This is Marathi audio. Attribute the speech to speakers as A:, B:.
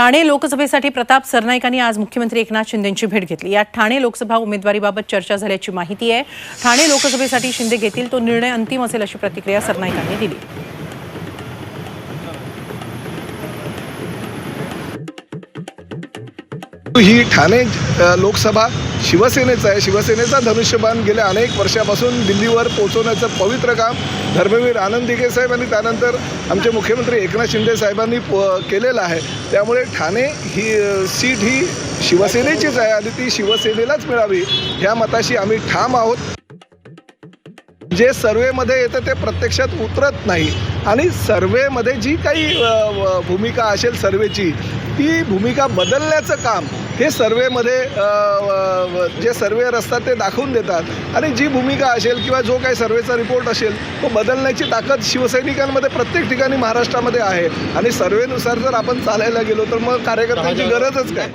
A: ठाणे लोकसभेसाठी प्रताप सरनाईकांनी आज मुख्यमंत्री एकनाथ शिंदेंची भेट घेतली. यात ठाणे लोकसभा उमेदवारीबाबत चर्चा झाल्याची माहिती आहे. ठाणे लोकसभेसाठी शिंदे घेतील तो निर्णय अंतिम असेल अशी प्रतिक्रिया सरनाईकांनी दिली.
B: ही ठाणे लोकसभा शिवसेनेचं आहे. शिवसेनेचा धनुष्यबाण गेल्या अनेक वर्षापासून दिल्लीवर पोहोचवण्याचं पवित्र काम धर्मवीर आनंद दिघे साहेब आणि त्यानंतर आमचे मुख्यमंत्री एकनाथ शिंदे साहेबांनी प केलेलं आहे. त्यामुळे ठाणे ही सीट ही शिवसेनेचीच आहे आणि ती शिवसेनेलाच मिळावी ह्या मताशी आम्ही ठाम आहोत. जे सर्वेमध्ये येतं ते प्रत्यक्षात उतरत नाही. आणि सर्वेमध्ये जी काही भूमिका असेल सर्वेची ती भूमिका बदलण्याचं काम हे सर्वेमध्ये जे सर्वेअर असतात ते दाखवून देतात. आणि जी भूमिका असेल किंवा जो काही सर्वेचा रिपोर्ट असेल तो बदलण्याची ताकद शिवसैनिकांमध्ये प्रत्येक ठिकाणी महाराष्ट्रामध्ये आहे. आणि सर्वेनुसार जर आपण चालायला गेलो तर मग कार्यकर्त्यांची गरजच काय?